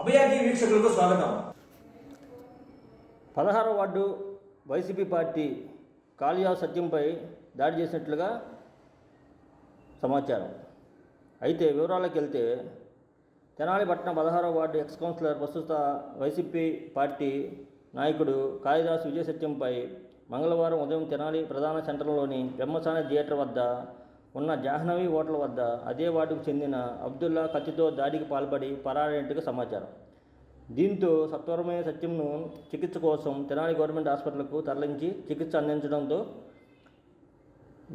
అభయాకి వీక్షకులకు స్వాగతం. పదహారవ వార్డు వైసీపీ పార్టీ కాళియా సత్యంపై దాడి చేసినట్లుగా సమాచారం. అయితే వివరాలకు వెళ్తే తెనాలి పట్టణ పదహారవ వార్డు ఎక్స్ కౌన్సిలర్ ప్రస్తుత వైసీపీ పార్టీ నాయకుడు కాళిదాస్ విజయ సత్యంపై మంగళవారం ఉదయం తెనాలి ప్రధాన సెంటర్లోని బ్రహ్మసాని థియేటర్ వద్ద ఉన్న జాహ్నవి హోటల్ వద్ద అదే వార్డుకు చెందిన అబ్దుల్లా కత్తితో దాడికి పాల్పడి పరారైనట్టుగా సమాచారం. దీంతో సత్వరమైన సత్యంను చికిత్స కోసం తెనాలి గవర్నమెంట్ హాస్పిటల్కు తరలించి చికిత్స అందించడంతో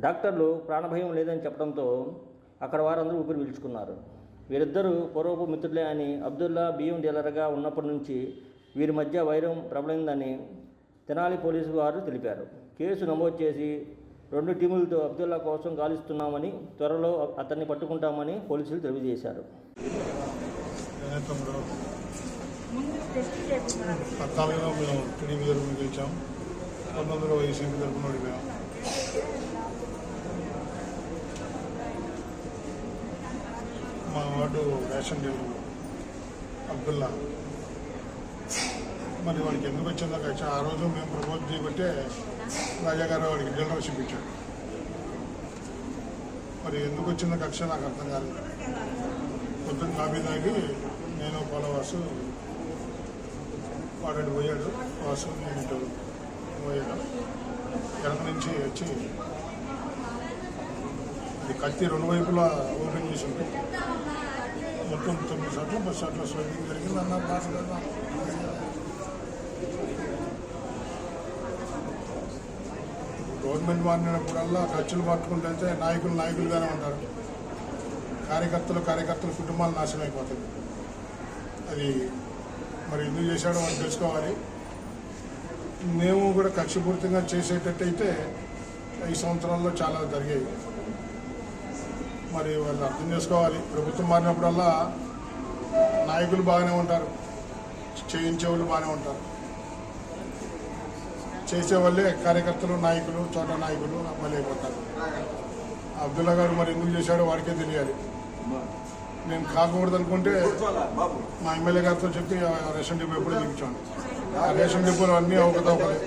డాక్టర్లు ప్రాణభయం లేదని చెప్పడంతో అక్కడ వారందరూ ఊపిరి పీల్చుకున్నారు. వీరిద్దరూ పూర్వపు మిత్రులే అని అబ్దుల్లా బియ్యం డీలర్గా ఉన్నప్పటి నుంచి వీరి మధ్య వైరం ప్రబలిందని తెనాలి పోలీసు వారు తెలిపారు. కేసు నమోదు చేసి రెండు టీములతో అబ్దుల్లా కోసం గాలిస్తున్నామని త్వరలో అతన్ని పట్టుకుంటామని పోలీసులు తెలియజేశారు. పద్నాలుగులో మేము టీడీపీ తరఫున గెలిచాం. పంతొమ్మిదిలో వైసీపీ తరఫున ఓడిపోయాం. మా వార్డు రేషన్ డీలర్ అబ్దుల్లా. మరి వాడికి ఎందుకు వచ్చిందో ఆ రోజు మేము ప్రపోజ్ చేయబట్టే రాజా గారు వాడికి డీలర్షిప్ ఇచ్చాడు మరి ఎందుకు వచ్చిందో కక్ష నాకు అర్థం కాలేదు. పొద్దున్న కాఫీ తాగి నేను పొలవాసు వాడు పోయాడు. వాసు నేను పోయాడు వెనక నుంచి వచ్చి అది కత్తి రెండు వైపులా ఓపెన్ చేసి ఉంటుంది మొత్తం తొమ్మిది సార్లు పది సార్లు స్వైపింగ్ జరిగింది అన్న బాధ గవర్నమెంట్ మారినప్పుడల్లా ఖర్చులు పట్టుకుంటే నాయకులు నాయకులుగానే ఉంటారు. కార్యకర్తలు కార్యకర్తల కుటుంబాలు నాశనం అయిపోతుంది అది మరి ఎందుకు చేశాడో మనం తెలుసుకోవాలి. మేము కూడా కక్షపూర్తిగా చేసేటట్టయితే ఈ సంవత్సరాల్లో చాలా జరిగాయి. మరి వాళ్ళు అర్థం చేసుకోవాలి. ప్రభుత్వం మారినప్పుడల్లా నాయకులు బాగానే ఉంటారు. చేయించే వాళ్ళు బాగానే ఉంటారు. చేసేవాళ్ళే కార్యకర్తలు నాయకులు చోట నాయకులు అమలు అయిపోతారు అబ్దుల్లా గారు మరి ఎందుకు చేశాడో వాడికే తెలియాలి. నేను కాకూడదు అనుకుంటే మా ఎమ్మెల్యే గారితో చెప్పి ఆ రేషన్ డిపో ఎప్పుడు దించాను. ఆ రేషన్ డిపోలు అన్నీ అవకతవకలే.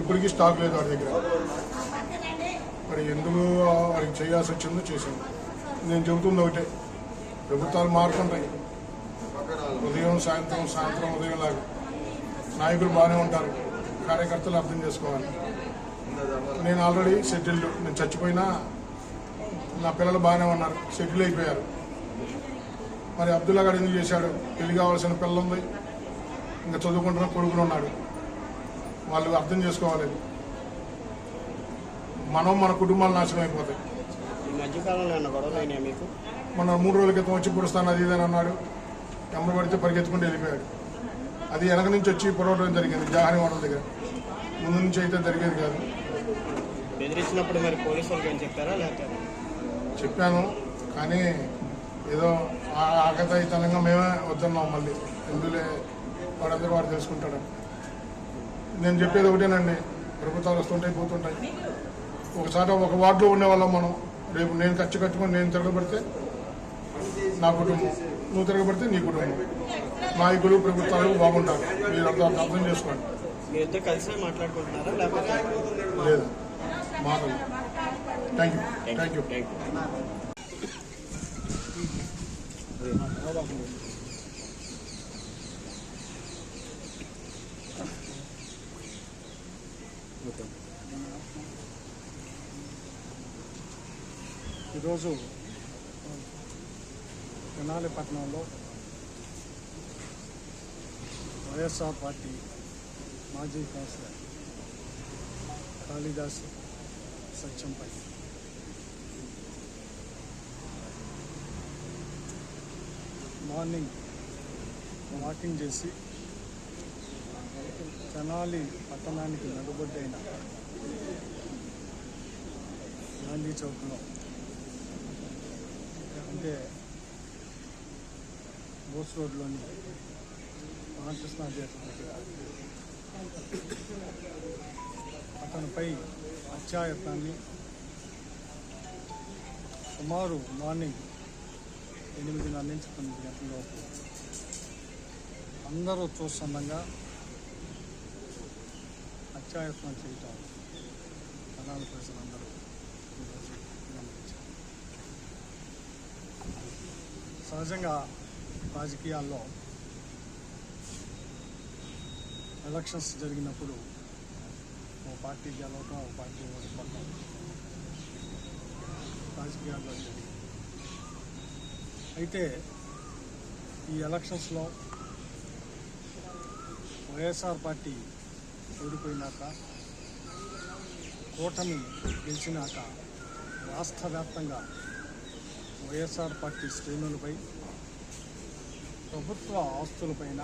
ఇప్పటికీ స్టాక్ లేదు వాడి దగ్గర. మరి ఎందుకు వాడికి చేయాల్సి వచ్చిందో చేశాను. నేను చెబుతుంది ఒకటే. ప్రభుత్వాలు మారుతుంటాయి. ఉదయం సాయంత్రం సాయంత్రం ఉదయం లాగా. నాయకులు బాగానే ఉంటారు. కార్యకర్తలు అర్థం చేసుకోవాలి. నేను ఆల్రెడీ సెటిల్డ్ నేను చచ్చిపోయినా నా పిల్లలు బాగానే ఉన్నారు. సెటిల్ అయిపోయారు. మరి అబ్దుల్లా గారు ఎందుకు చేశాడు? పెళ్ళి కావాల్సిన పిల్ల ఉంది. ఇంకా చదువుకుంటున్న కొడుకులు ఉన్నాడు. వాళ్ళు అర్థం చేసుకోవాలి. మనం మన కుటుంబాలు నాశనం అయిపోతాయి. మన మూడు రోజుల క్రితం వచ్చి పుడుస్తాను అది ఇదని అన్నాడు. ఎమ్మ పడితే పరిగెత్తుకుంటూ వెళ్ళిపోయాడు. అది వెనక నుంచి వచ్చి పొరవడం జరిగింది. జాహరి హోటల్ దగ్గర. ముందు నుంచి అయితే జరిగేది కాదు. బెదిరించినప్పుడు మరి పోలీసు వాళ్ళకి చెప్పారా లేకపోతే? చెప్పాను. కానీ ఏదో ఆ- ఆకతాయితనంగా మేమే వద్దన్నాం మళ్ళీ. ఎందులే వాడందరూ వాడు తెలుసుకుంటాడు. నేను చెప్పేది ఒకటేనండి. ప్రభుత్వాలు వస్తుంటాయి పోతుంటాయి. ఒకసారి ఒక వార్డులో ఉండేవాళ్ళం మనం. రేపు నేను ఖర్చు కట్టుకొని నేను తిరగబడితే నా కుటుంబం. నువ్వు తిరగబడితే నీ కుటుంబం నాయకులు ప్రభుత్వాలు బాగుంటారు. మీరు అర్థం అర్థం చేసుకోండి. మీ ఇద్దరు కలిసే మాట్లాడుకుంటున్నారా? లేకపోతే లేదు. మాటలు thank you thank you thank you ఈరోజు తెనాలి పట్టణంలో వైఎస్ఆర్ పార్టీ మాజీ కౌన్సిలర్ కాళిదాస్ సత్యంపై. మార్నింగ్ వాకింగ్ చేసి తెనాలి పట్టణానికి నడుబొడ్డైన గాంధీ చౌక్లో. అంటే బోస్ రోడ్లోని రామకృష్ణ థియేటర్ అతనిపై హత్యాయత్నాన్ని సుమారు మార్నింగ్ ఎనిమిదిన్నర నుంచి తొమ్మిది గంటల లోపు అందరూ చూస్తుండగా అత్యాయత్నం చేయటం తెనాల ప్రజలందరూ ఈరోజు గమనించారు. సహజంగా రాజకీయాల్లో ఎలక్షన్స్ జరిగినప్పుడు ఓ పార్టీ గెలవటం ఓ పార్టీ ఓడిపోవటం రాజకీయాల్లో జరిగింది. అయితే ఈ ఎలక్షన్స్లో వైఎస్ఆర్ పార్టీ ఓడిపోయినాక కూటమి గెలిచినాక రాష్ట్ర వ్యాప్తంగా వైఎస్ఆర్ పార్టీ శ్రేణులపై ప్రభుత్వ ఆస్తులపైన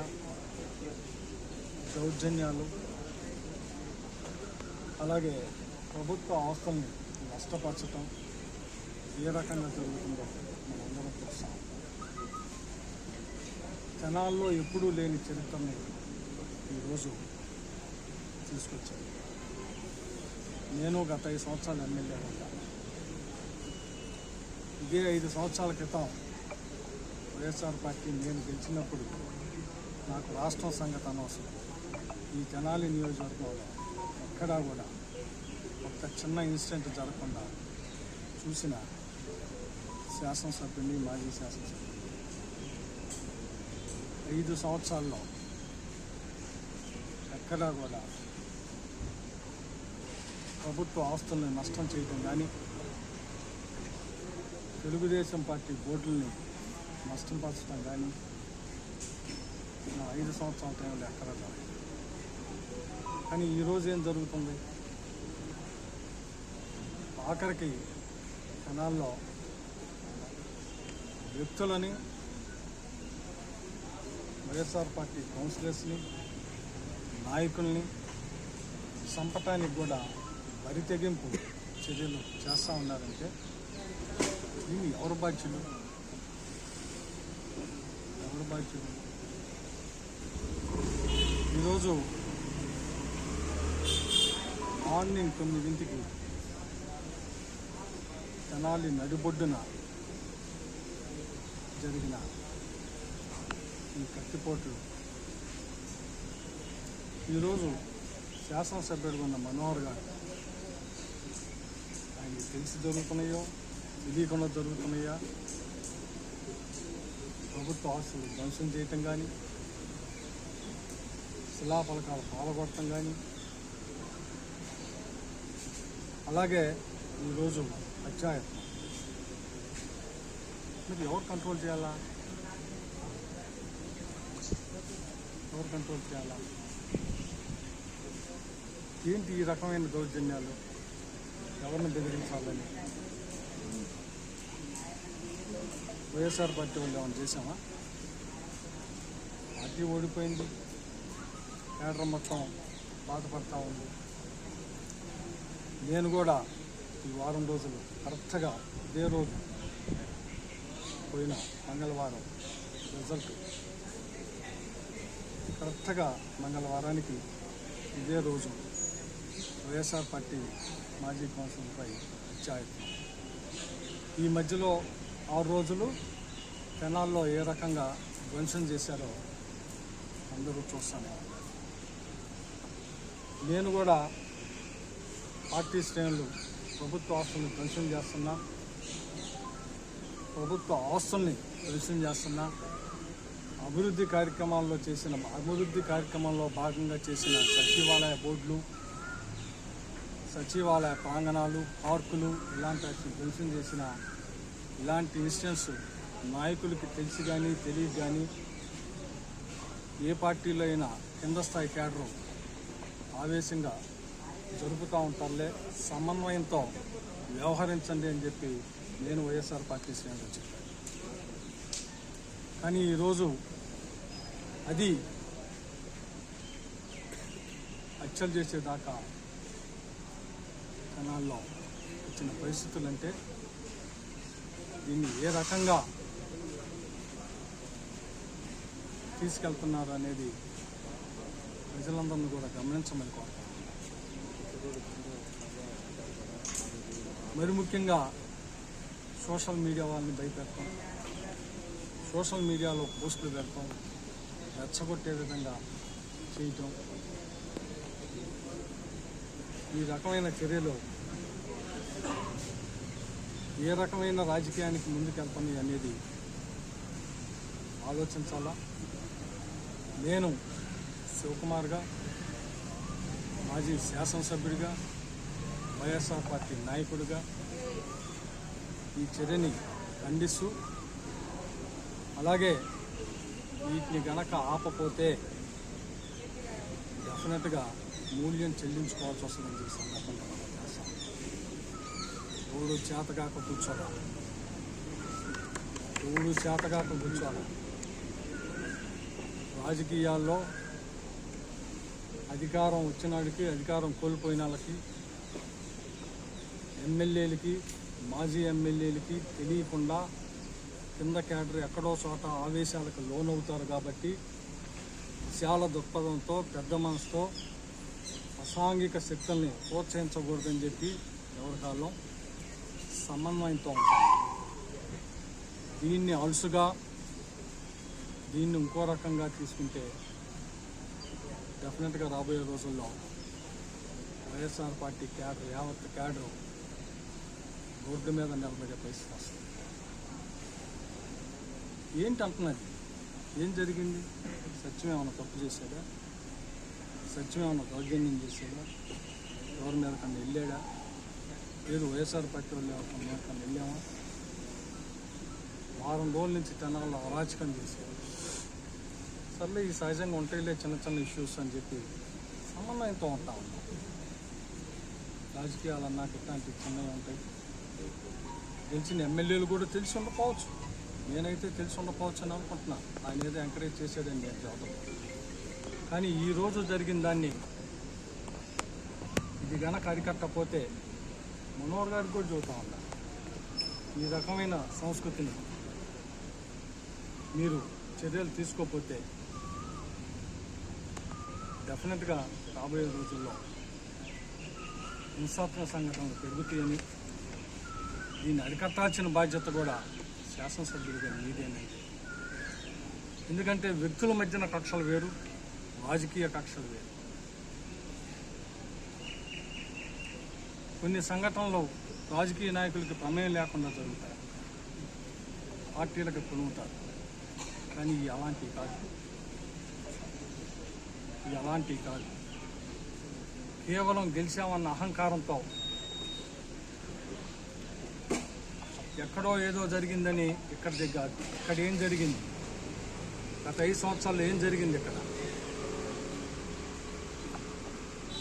దౌర్జన్యాలు అలాగే ప్రభుత్వ ఆస్తుల్ని నష్టపరచటం ఏ రకంగా జరుగుతుందో మనందరం చూస్తాం. జనాల్లో ఎప్పుడూ లేని చరిత్రని ఈరోజు తీసుకొచ్చాను నేను గత ఐదు సంవత్సరాలు ఎమ్మెల్యే ఉంటాను. ఇదే ఐదు సంవత్సరాల క్రితం వైఎస్ఆర్ పార్టీ నేను గెలిచినప్పుడు నాకు రాష్ట్రం సంగతి అనవసరం. ఈ తెనాలి నియోజకవర్గంలో ఎక్కడా కూడా ఒక్క చిన్న ఇన్సిడెంట్ జరగకుండా చూసిన శాసనసభ్యుని మాజీ శాసనసభ్యుని ఐదు సంవత్సరాల్లో ఎక్కడా కూడా ప్రభుత్వ ఆస్తుల్ని నష్టం చేయడం కానీ తెలుగుదేశం పార్టీ బోర్డుల్ని నష్టం పరచడం కానీ నా ఐదు సంవత్సరాల టైంలో ఎక్కడా జరగదు కానీ ఈరోజు ఏం జరుగుతుంది ఆఖరికి జనాల్లో వ్యక్తులని వైఎస్ఆర్ పార్టీ కౌన్సిలర్స్ని నాయకుల్ని చంపటానికి కూడా బరి తెగింపు చర్యలు చేస్తూ ఉన్నారంటే దీన్ని ఎవరు బాధ్యులు ఎవరు ఈరోజు మార్నింగ్ తొమ్మిదింటికి తెనాలి నడిబొడ్డున జరిగిన ఈ కత్తిపోట్లు ఈరోజు శాసనసభ్యుడిగా ఉన్న మనోహర్ గారు ఆయనకి తెలిసి జరుగుతున్నాయో తెలియకుండా జరుగుతున్నాయా? ప్రభుత్వ ఆస్తులు ధ్వంసం చేయటం కానీ శిలాఫలకాలు పాలగొట్టడం కానీ అలాగే ఈరోజు అత్యాయత్నం మరి ఎవరు కంట్రోల్ చేయాలా? ఎవరు కంట్రోల్ చేయాలా? ఏంటి ఈ రకమైన దౌర్జన్యాలు? ఎవరిని బెదిరించాలని? వైఎస్ఆర్ పార్టీ వాళ్ళు ఏమైనా చేసామా పార్టీ ఓడిపోయింది. కేడర్ మొత్తం బాధపడతా ఉంది. నేను కూడా ఈ వారం రోజులు కరెక్ట్గా ఇదే రోజు పోయిన మంగళవారం రిజల్ట్ కరెక్ట్గా మంగళవారానికి ఇదే రోజు వైఎస్ఆర్ పార్టీ మాజీ కౌన్సిలర్పై అత్యాయత్నం ఈ మధ్యలో ఆరు రోజులు తెనాల్లో ఏ రకంగా ధ్వంసం చేశారో అందరూ చూస్తాను. నేను కూడా పార్టీ శ్రేణులు ప్రభుత్వ ఆస్తుల్ని ధ్వంసం చేస్తున్నా ప్రభుత్వ ఆస్తుల్ని ధ్వంసం చేస్తున్నా అభివృద్ధి కార్యక్రమాల్లో చేసిన అభివృద్ధి కార్యక్రమంలో భాగంగా చేసిన సచివాలయ బోర్డులు సచివాలయ ప్రాంగణాలు పార్కులు ఇలాంటి వాటిని ధ్వంసం చేసిన ఇలాంటి ఇన్సిడెంట్స్ నాయకులకి తెలిసి కానీ తెలియదు కానీ ఏ పార్టీలో అయినా కింద స్థాయి క్యాడరు ఆవేశంగా జరుపుతూ ఉంటారులే సమన్వయంతో వ్యవహరించండి అని చెప్పి నేను వైఎస్ఆర్ పార్టీ శ్రేణులు చెప్పాను. కానీ ఈరోజు అది హత్యలు చేసేదాకా కణాల్లో వచ్చిన పరిస్థితులు అంటే దీన్ని ఏ రకంగా తీసుకెళ్తున్నారు అనేది ప్రజలందరినీ కూడా గమనించమని కోరుతాను మరి ముఖ్యంగా సోషల్ మీడియా వాళ్ళని భయపెడతాం. సోషల్ మీడియాలో పోస్టులు పెడతాం. రెచ్చగొట్టే విధంగా చేయటం. ఈ రకమైన చర్యలు ఏ రకమైన రాజకీయానికి ముందుకెళ్తాను అనేది ఆలోచించాలా? నేను శివకుమార్గా మాజీ శాసనసభ్యుడిగా వైఎస్ఆర్ పార్టీ నాయకుడిగా ఈ చర్యని ఖండిస్తూ అలాగే వీటిని గనక ఆపపోతే డెఫినెట్గా మూల్యం చెల్లించుకోవాల్సి వస్తుందని చెప్పి సందర్భంగా మూడు చేస్తాం ఎవడు చేతగాక కూర్చోరా ఎవడు చేతగాక కూర్చోరా రాజకీయాల్లో అధికారం వచ్చినాడికి అధికారం కోల్పోయిన వాళ్ళకి ఎమ్మెల్యేలకి మాజీ ఎమ్మెల్యేలకి తెలియకుండా కింద క్యాడర్ ఎక్కడో చోట ఆవేశాలకు లోనవుతారు కాబట్టి చాలా దృక్పథంతో పెద్ద మనసుతో అసాంఘిక శక్తుల్ని ప్రోత్సహించకూడదని చెప్పి ఎవరి కాలం సమన్వయంతో ఉంటుంది దీన్ని అలుసుగా దీన్ని ఇంకో రకంగా తీసుకుంటే డెఫినెట్గా రాబోయే రోజుల్లో వైఎస్ఆర్ పార్టీ క్యాడర్ యావత్ క్యాడర్ రోడ్డు మీద నిలబడే పరిస్థితి వస్తుంది. ఏంటి అంటున్నది? ఏం జరిగింది? సత్యం ఏమైనా తప్పు చేశాడా? సత్యం ఏమైనా దౌర్జన్యం చేశాడా? ఎవరి మీద కన్నా వెళ్ళాడా? లేదు వైఎస్ఆర్ పార్టీ వాళ్ళు ఎవరి మీద వారం రోజుల నుంచి తెనాల్లో అరాచకం చేశారు. సర్లే ఈ సహజంగా ఉంటాయిలే చిన్న చిన్న ఇష్యూస్ అని చెప్పి సమన్వయంతో ఉంటా ఉన్నాం. రాజకీయాలు ఇట్లాంటి చిన్నవి ఉంటాయి. తెలిసిన ఎమ్మెల్యేలు కూడా తెలిసి ఉండకపోవచ్చు. నేనైతే తెలిసి ఉండకపోవచ్చు అని అనుకుంటున్నాను ఆయన ఏదో ఎంకరేజ్ చేసేదండి నేను చదువు కానీ ఈ రోజు జరిగిన దాన్ని ఇది కనుక అరికట్టకపోతే మనోహర్ గారికి కూడా చూద్దాం ఉన్నా ఈ రకమైన సంస్కృతిని మీరు చర్యలు తీసుకోకపోతే డెఫినెట్గా రాబోయే రోజుల్లో హింసాత్మక సంఘటనలు పెరుగుతాయని దీన్ని అరికట్టాల్సిన బాధ్యత కూడా శాసనసభ్యుడిగా మీదేనండి ఎందుకంటే వ్యక్తుల మధ్యన కక్షలు వేరు రాజకీయ కక్షలు వేరు. కొన్ని సంఘటనలు రాజకీయ నాయకులకి ప్రమేయం లేకుండా జరుగుతాయి. పార్టీలకు కొనుగుతారు కానీ ఇవి అలాంటివి కాదు. ఇవి అలాంటివి కాదు. కేవలం గెలిచామన్న అహంకారంతో ఎక్కడో ఏదో జరిగిందని ఇక్కడ దగ్గర ఇక్కడ ఏం జరిగింది? గత ఐదు సంవత్సరాల్లో ఏం జరిగింది ఇక్కడ?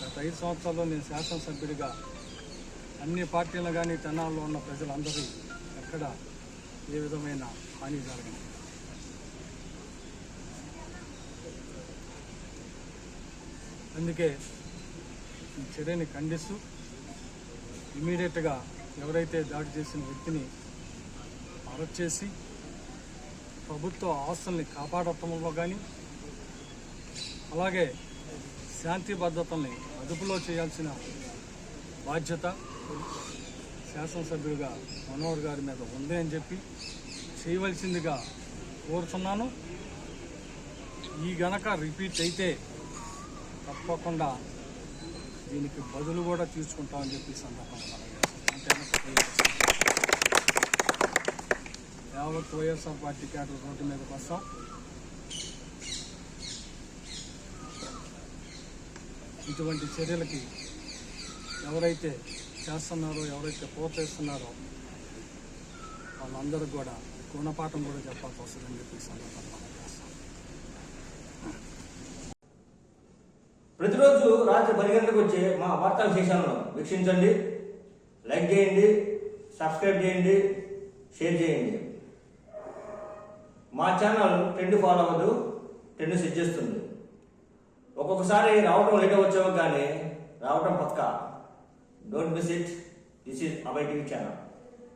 గత ఐదు సంవత్సరాల్లో నేను శాసనసభ్యుడిగా అన్ని పార్టీలు కానీ తెనాల్లో ఉన్న ప్రజలందరూ ఎక్కడ ఏ విధమైన హాని జరగదు అందుకే ఈ చర్యని ఖండిస్తూ ఇమీడియట్గా ఎవరైతే దాడి చేసిన వ్యక్తిని అరెస్ట్ చేసి ప్రభుత్వ ఆస్తుల్ని కాపాడటంలో కానీ అలాగే శాంతి భద్రతల్ని అదుపులో చేయాల్సిన బాధ్యత శాసనసభ్యుడిగా మనోహర్ గారి మీద ఉంది అని చెప్పి చేయవలసిందిగా కోరుతున్నాను. ఈ గనక రిపీట్ అయితే తప్పకుండా దీనికి బదులు కూడా తీసుకుంటామని చెప్పి సందర్భంగా యావత్ వైఎస్ఆర్ పార్టీ క్యాడర్ రోడ్డు మీదకి వస్తాం. ఇటువంటి చర్యలకి ఎవరైతే చేస్తున్నారో ఎవరైతే ప్రోత్సహిస్తున్నారో వాళ్ళందరూ కూడా గుణపాఠం కూడా చెప్పాల్సి వస్తుందని చెప్పి సందర్భంగా ప్రతిరోజు రాత్రి పది గంటలకు వచ్చే మా వార్తా విశేషాలను వీక్షించండి లైక్ చేయండి సబ్స్క్రైబ్ చేయండి షేర్ చేయండి. మా ఛానల్ ట్రెండ్ ఫాలో అవ్వదు ట్రెండ్ సెట్ చేస్తుంది. ఒక్కొక్కసారి రావటం లేట్ వచ్చావు కానీ రావడం పక్కా. Don't miss it. This is Abhay TV channel.